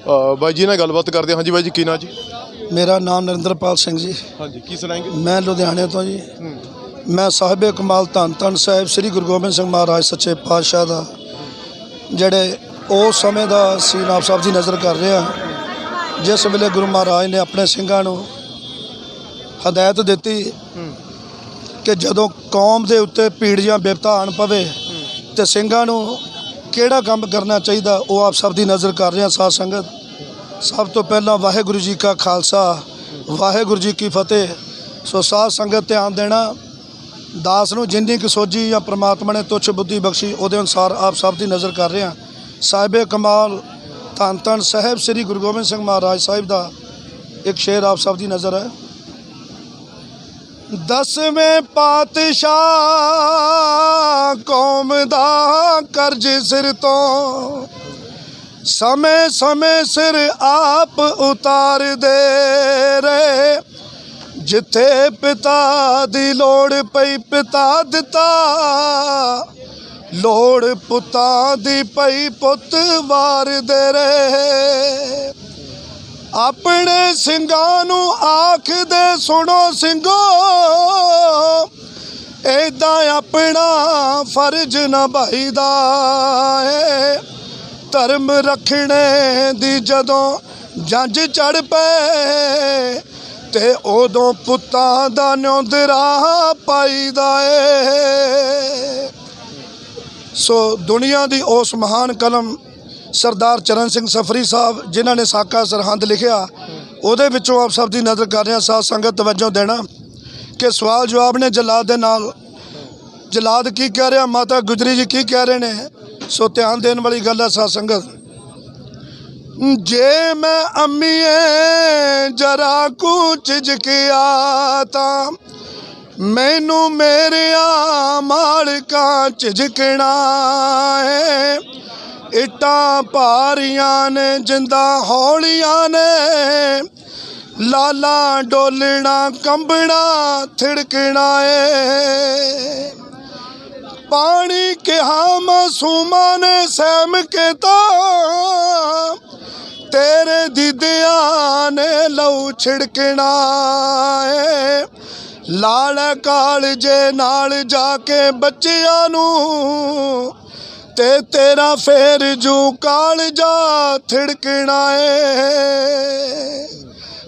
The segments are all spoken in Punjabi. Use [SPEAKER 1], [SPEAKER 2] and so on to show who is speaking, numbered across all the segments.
[SPEAKER 1] ਅ, ਬਾਈ ਜੀ ਨਾਲ ਗੱਲਬਾਤ ਕਰਦੇ ਹਾਂ। ਹਾਂਜੀ ਬਾਈ ਜੀ ਕੀ ਨਾਂ ਜੀ?
[SPEAKER 2] ਮੇਰਾ ਨਾਮ ਨਰਿੰਦਰਪਾਲ ਸਿੰਘ ਜੀ।
[SPEAKER 1] ਹਾਂਜੀ ਕੀ ਸੁਣਾਏਗੇ?
[SPEAKER 2] ਮੈਂ ਲੁਧਿਆਣੇ ਤੋਂ ਜੀ। ਮੈਂ ਸਾਹਿਬੇ ਕਮਾਲ ਧੰਨ ਧੰਨ ਸਾਹਿਬ ਸ੍ਰੀ ਗੁਰੂ ਗੋਬਿੰਦ ਸਿੰਘ ਮਹਾਰਾਜ ਸੱਚੇ ਪਾਤਸ਼ਾਹ ਦਾ। ਜਿਹੜੇ ਉਸ ਸਮੇਂ ਦਾ ਸੀਨ ਆਪ ਸਾਹਿਬ ਦੀ ਨਜ਼ਰ ਕਰ ਰਿਹਾ ਜਿਸ ਵੇਲੇ ਗੁਰੂ ਮਹਾਰਾਜ ਨੇ ਆਪਣੇ ਸਿੰਘਾਂ ਨੂੰ ਹਦਾਇਤ ਦਿੱਤੀ ਕਿ ਜਦੋਂ ਕੌਮ ਦੇ ਉੱਤੇ ਪੀੜ ਜਾਂ ਬਿਪਤਾ ਆਣ ਪਵੇ ਤੇ ਸਿੰਘਾਂ ਨੂੰ ਕਿਹੜਾ ਕੰਮ ਕਰਨਾ ਚਾਹੀਦਾ, ਉਹ ਆਪ ਸਭ ਦੀ ਨਜ਼ਰ ਕਰ ਰਿਹਾ ਸਾਧ ਸੰਗਤ। ਸਭ ਤੋਂ ਪਹਿਲਾਂ ਵਾਹਿਗੁਰੂ ਜੀ ਕਾ ਖਾਲਸਾ, ਵਾਹਿਗੁਰੂ ਜੀ ਕੀ ਫਤਿਹ। ਸੋ ਸਾਧ ਸੰਗਤ ਧਿਆਨ ਦੇਣਾ, ਦਾਸ ਨੂੰ ਜਿੰਨੀ ਕੁ ਸੋਝੀ ਜਾਂ ਪ੍ਰਮਾਤਮਾ ਨੇ ਤੁੱਛ ਬੁੱਧੀ ਬਖਸ਼ੀ, ਉਹਦੇ ਅਨੁਸਾਰ ਆਪ ਸਭ ਦੀ ਨਜ਼ਰ ਕਰ ਰਹੇ ਹਾਂ। ਸਾਹਿਬੇ ਕਮਾਲ, ਧੰਨ ਧੰਨ ਸਾਹਿਬ ਸ੍ਰੀ ਗੁਰੂ ਗੋਬਿੰਦ ਸਿੰਘ ਮਹਾਰਾਜ ਸਾਹਿਬ ਦਾ ਇੱਕ ਸ਼ੇਰ ਆਪ ਸਭ ਦੀ ਨਜ਼ਰ ਹੈ। ਦਸਵੇਂ ਪਾਤਸ਼ਾਹ ਕੌਮ ਦਾ ਕਰਜ਼ ਸਿਰ ਤੋਂ। ਸਮੇਂ ਸਮੇਂ ਸਿਰ ਆਪ ਉਤਾਰਦੇ ਰਹੇ। ਜਿੱਥੇ ਪਿਤਾ ਦੀ ਲੋੜ ਪਈ ਪਿਤਾ ਦਿੱਤਾ। ਲੋੜ ਪੁੱਤਾਂ ਦੀ ਪਈ ਪੁੱਤ ਵਾਰਦੇ ਰਹੇ। ਆਪਣੇ ਸਿੰਘਾਂ ਨੂੰ ਆਖਦੇ ਸੁਣੋ ਸਿੰਘੋ, ਏਦਾਂ ਆਪਣਾ ਫਰਜ਼ ਨਿਭਾਈਦਾ ਏ। ਧਰਮ ਰੱਖਣੇ ਦੀ ਜਦੋਂ ਜੰਜ ਚੜ ਪਏ ਤੇ ਉਦੋਂ ਪੁੱਤਾਂ ਦਾ ਨਿਉਂਦਰਾ ਪਾਈਦਾ ਏ। ਸੋ ਦੁਨੀਆ ਦੀ ਉਸ ਮਹਾਨ ਕਲਮ ਸਰਦਾਰ ਚਰਨ ਸਿੰਘ ਸਫਰੀ ਸਾਹਿਬ, ਜਿਨ੍ਹਾਂ ਨੇ ਸਾਕਾ ਸਰਹੰਦ ਲਿਖਿਆ, ਉਹਦੇ ਵਿੱਚੋਂ ਆਪ ਸਭ ਦੀ ਨਜ਼ਰ ਕਰ ਰਿਹਾ ਸਾਧ ਸੰਗਤ ਤਵੱਜੋ ਦੇਣਾ ਕਿ ਸਵਾਲ ਜਵਾਬ ਨੇ ਜਲਾਦ ਦੇ ਨਾਲ। ਜਲਾਦ ਕੀ ਕਹਿ ਰਿਹਾ? ਮਾਤਾ ਗੁਜਰੀ ਜੀ ਕੀ ਕਹਿ ਰਹੇ ਨੇ? ਸੋ ਧਿਆਨ ਦੇਣ ਵਾਲੀ ਗੱਲ ਹੈ ਸਾਧ ਸੰਗਤ। ਜੇ ਮੈਂ ਅੰਮੀਏ ਜਰਾ ਕੁ ਝਿਜਕਿਆ ਤਾਂ ਮੈਨੂੰ ਮੇਰਿਆ ਮਾਲਕਾਂ ਝਿਜਕਣਾ ਏ। ਇਟਾਂ ਭਾਰੀਆਂ ਨੇ, ਜਿੰਦਾ ਹੌਲੀਆਂ ਨੇ। ਲਾਲਾ ਡੋਲਣਾ, ਕੰਬਣਾ, ਥਿੜਕਣਾ ਏ। ਪਾਣੀ ਕਿਹਾ ਮਾਸੂਮਾਂ ਨੇ ਸਹਿਮ ਕੇ ਤਾਂ ਤੇਰੇ ਦਿਦਿਆਂ ਨੇ ਲਹੂ ਛਿੜਕਣਾ ਏ। ਲਾਲ ਕਾਲਜੇ ਨਾਲ ਜਾ ਕੇ ਬੱਚਿਆਂ ਨੂੰ ਤੇ ਤੇਰਾ ਫੇਰ ਜੂ ਕਾਲਜਾ ਥਿੜਕਣਾ ਏ।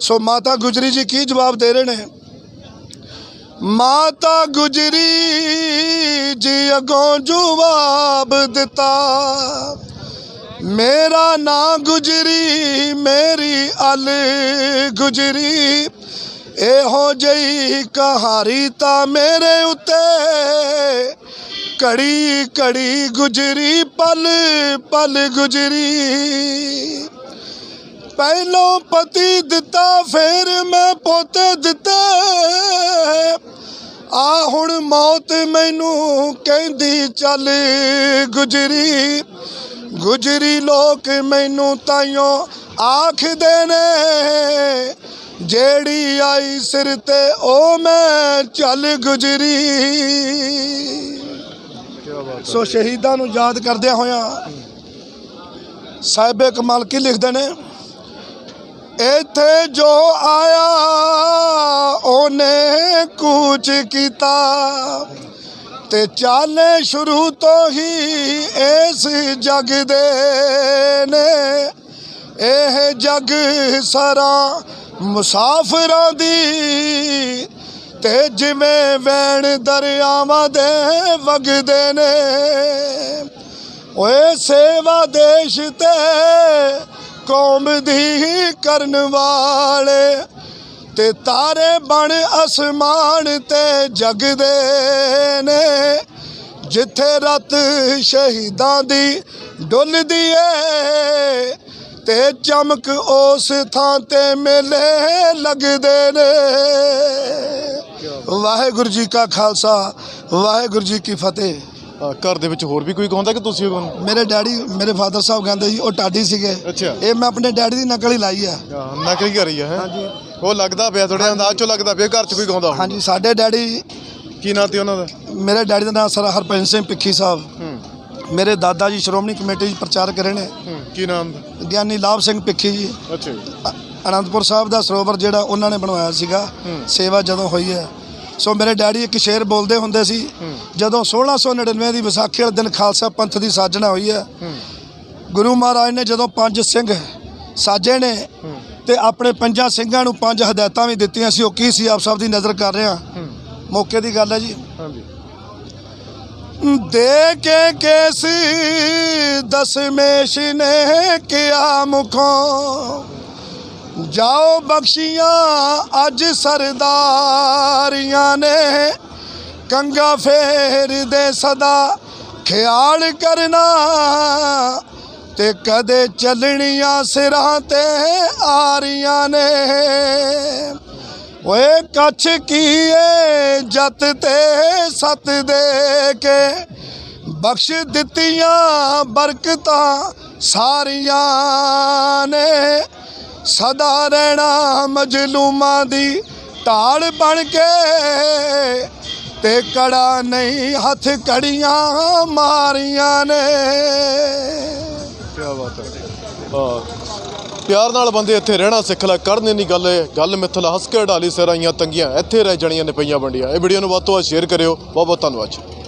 [SPEAKER 2] ਸੋ ਮਾਤਾ ਗੁਜਰੀ ਜੀ ਕੀ ਜਵਾਬ ਦੇ ਰਹੇ ਨੇ? ਮਾਤਾ ਗੁਜਰੀ ਜੀ ਅਗੋਂ ਜਵਾਬ ਦਿੱਤਾ, ਮੇਰਾ ਨਾਂ ਗੁਜਰੀ, ਮੇਰੀ ਅਲ ਗੁਜਰੀ ਇਹੋ ਜਿਹੀ ਕਹਾਰੀ ਤਾਂ ਮੇਰੇ ਉੱਤੇ ਕੜੀ ਕੜੀ ਗੁਜਰੀ, ਪਲ ਪਲ ਗੁਜਰੀ। ਪਹਿਲੋਂ ਪਤੀ ਦਿੱਤਾ, ਫਿਰ ਮੈਂ ਪੋਤੇ ਦਿੱਤੇ। ਆ ਹੁਣ ਮੌਤ ਮੈਨੂੰ ਕਹਿੰਦੀ, ਚੱਲ ਗੁਜਰੀ। ਗੁਜਰੀ ਲੋਕ ਮੈਨੂੰ ਤਾਈਓ ਆਖਦੇ ਨੇ ਜਿਹੜੀ ਆਈ ਸਿਰ ਤੇ, ਉਹ ਮੈਂ ਚੱਲ ਗੁਜਰੀ। ਸੋ ਸ਼ਹੀਦਾਂ ਨੂੰ ਯਾਦ ਕਰਦਿਆਂ ਹੋਇਆਂ ਸਾਹਿਬੇ ਕਮਾਲ ਕੀ ਲਿਖਦੇ ਨੇ, ਇੱਥੇ ਜੋ ਆਇਆ, ਉਹਨੇ ਕੂਚ ਕੀਤਾ ਤੇ ਚਾਲੇ ਸ਼ੁਰੂ ਤੋਂ ਹੀ ਇਸ ਜਗ ਦੇ ਨੇ। ਇਹ ਜਗ ਸਾਰਾ ਮੁਸਾਫਰਾਂ ਦੀ ਤੇ ਜਿਵੇਂ ਵੈਣ ਦਰਿਆਵਾਂ ਦੇ ਵਗਦੇ ਨੇ। ਓਏ ਸੇਵਾ ਦੇਸ਼ ਤੇ ਕੌਮ ਦੀ ਕਰਨ ਵਾਲੇ ਤੇ ਤਾਰੇ ਬਣ ਅਸਮਾਨ ਤੇ ਜਗਦੇ ਨੇ। ਜਿੱਥੇ ਰਤ ਸ਼ਹੀਦਾਂ ਦੀ ਡੁੱਲਦੀ ਏ ਤੇ ਚਮਕ ਉਸ ਥਾਂ ਤੇ ਮੇਲੇ ਲੱਗਦੇ ਨੇ। ਵਾਹਿਗੁਰੂ ਜੀ ਕਾ ਖਾਲਸਾ ਵਾਹਿਗੁਰੂ ਜੀ ਕੀ ਫਤਿਹ।
[SPEAKER 1] ਅ, ਘਰ ਦੇ ਵਿੱਚ ਹੋਰ ਵੀ ਕੋਈ ਗਾਉਂਦਾ ਕਿ ਤੁਸੀਂ ਉਹ ਗਾਉਂਦੇ
[SPEAKER 2] ਮੇਰੇ ਡੈਡੀ ਮੇਰੇ ਫਾਦਰ ਸਾਹਿਬ ਕਹਿੰਦੇ ਸੀ ਉਹ ਟਾਡੀ ਸੀਗੇ।
[SPEAKER 1] ਅੱਛਾ।
[SPEAKER 2] ਇਹ ਮੈਂ ਆਪਣੇ ਡੈਡੀ ਦੀ ਨਕਲ ਹੀ ਲਾਈ ਆ।
[SPEAKER 1] ਹਾਂ, ਨਕਲ ਹੀ ਕਰੀ ਹੈ ਹੈਂ?
[SPEAKER 2] ਹਾਂਜੀ।
[SPEAKER 1] ਉਹ ਲੱਗਦਾ ਪਿਆ ਤੁਹਾਡੇ ਅੰਦਾਜ਼ ਚੋਂ ਲੱਗਦਾ ਪਿਆ ਘਰ 'ਚ ਕੋਈ ਗਾਉਂਦਾ ਹੋਊ।
[SPEAKER 2] ਹਾਂਜੀ ਸਾਡੇ ਡੈਡੀ
[SPEAKER 1] ਕੀ ਨਾਂ ਤੇ ਉਹਨਾਂ ਦਾ?
[SPEAKER 2] ਮੇਰੇ ਡੈਡੀ ਦਾ ਨਾਮ ਸਰ ਹਰਪੰਜ ਸਿੰਘ ਪਿੱਖੀ ਸਾਹਿਬ।
[SPEAKER 1] ਹੂੰ।
[SPEAKER 2] ਮੇਰੇ ਦਾਦਾ ਜੀ ਸ਼੍ਰੋਮਣੀ ਕਮੇਟੀ 'ਚ ਪ੍ਰਚਾਰਕ ਰਹੇ ਨੇ।
[SPEAKER 1] ਹੂੰ। ਕੀ ਨਾਮ? ਦਾ
[SPEAKER 2] ਗਿਆਨੀ ਲਾਭ ਸਿੰਘ ਪਿੱਖੀ ਜੀ।
[SPEAKER 1] ਅੱਛਾ ਜੀ।
[SPEAKER 2] ਅ- ਅਨੰਦਪੁਰ ਸਾਹਿਬ ਦਾ ਸਰੋਵਰ ਜਿਹੜਾ ਉਹਨਾਂ ਨੇ ਬਣਵਾਇਆ ਸੀਗਾ। ਸੇਵਾ ਜਦੋਂ ਹੋਈ ਹੈ। ਸੋ ਮੇਰੇ ਡੈਡੀ ਇੱਕ ਸ਼ੇਰ ਬੋਲਦੇ ਹੁੰਦੇ ਸੀ। ਜਦੋਂ 1699 ਦੀ ਵਿਸਾਖੀ ਵਾਲੇ ਦਿਨ ਖਾਲਸਾ ਪੰਥ ਦੀ ਸਾਜਣਾ ਹੋਈ ਹੈ ਗੁਰੂ ਮਹਾਰਾਜ ਨੇ ਜਦੋਂ ਪੰਜ ਸਿੰਘ ਸਾਜੇ ਨੇ ਤੇ ਆਪਣੇ ਪੰਜਾਂ ਸਿੰਘਾਂ ਨੂੰ ਪੰਜ ਹਦਾਇਤਾਂ ਵੀ ਦਿੱਤੀਆਂ ਸੀ ਉਹ ਕੀ ਸੀ ਆਪ ਸਭ ਦੀ ਨਜ਼ਰ ਕਰ ਰਹੇ ਮੌਕੇ ਦੀ ਗੱਲ ਹੈ ਜੀ।
[SPEAKER 1] ਹਾਂਜੀ।
[SPEAKER 2] ਦੇ ਕੇ ਕੇਸ ਦਸਮੇਸ਼ ਨੇ ਕਿਆ ਮੁਖੋਂ? ਜਾਓ ਬਖਸ਼ੀਆਂ, ਅੱਜ ਸਰਦਾਰੀਆਂ ਨੇ ਕੰਗਾ ਫੇਰਦੇ ਸਦਾ। ਖਿਆਲ ਕਰਨਾ ਤੇ ਕਦੇ ਚੱਲਣੀਆਂ ਸਿਰਾਂ ਤੇ ਆਰੀਆਂ ਨੇ। ਓਏ ਕੱਛ ਕੀਏ ਜੱਤ ਤੇ ਸਤ ਦੇ ਕੇ ਬਖਸ਼ ਦਿੱਤੀਆਂ ਬਰਕਤਾਂ ਸਾਰੀਆਂ ਨੇ। ਸਦਾ ਰਹਿਣਾ ਮਜਲੂਮਾਂ ਦੀ ਢਾਲ ਬਣ ਕੇ ਤੇ ਕੜਾ ਨਹੀਂ ਹੱਥ ਕੜੀਆਂ ਮਾਰੀਆਂ ਨੇ।
[SPEAKER 1] ਕੀ ਬਾਤ ਹੈ। ਪਿਆਰ ਨਾਲ ਬੰਦੇ ਇੱਥੇ ਰਹਿਣਾ ਸਿੱਖ ਲੈ, ਕਰਨ ਨਹੀਂ ਗੱਲ ਇਹ। ਗੱਲ ਮਿੱਥਲ ਹੱਸ ਕੇ ਢਾਲੀ ਸਿਰਾਈਆਂ ਤੰਗੀਆਂ ਇੱਥੇ ਰਹਿ ਜਾਣੀਆਂ ਨੇ ਪਈਆਂ ਵੰਡੀਆਂ। ਇਹ ਵੀਡੀਓ ਨੂੰ ਵੱਧ ਤੋਂ ਵੱਧ ਸ਼ੇਅਰ ਕਰਿਓ। ਬਹੁਤ ਬਹੁਤ ਧੰਨਵਾਦ ਜੀ।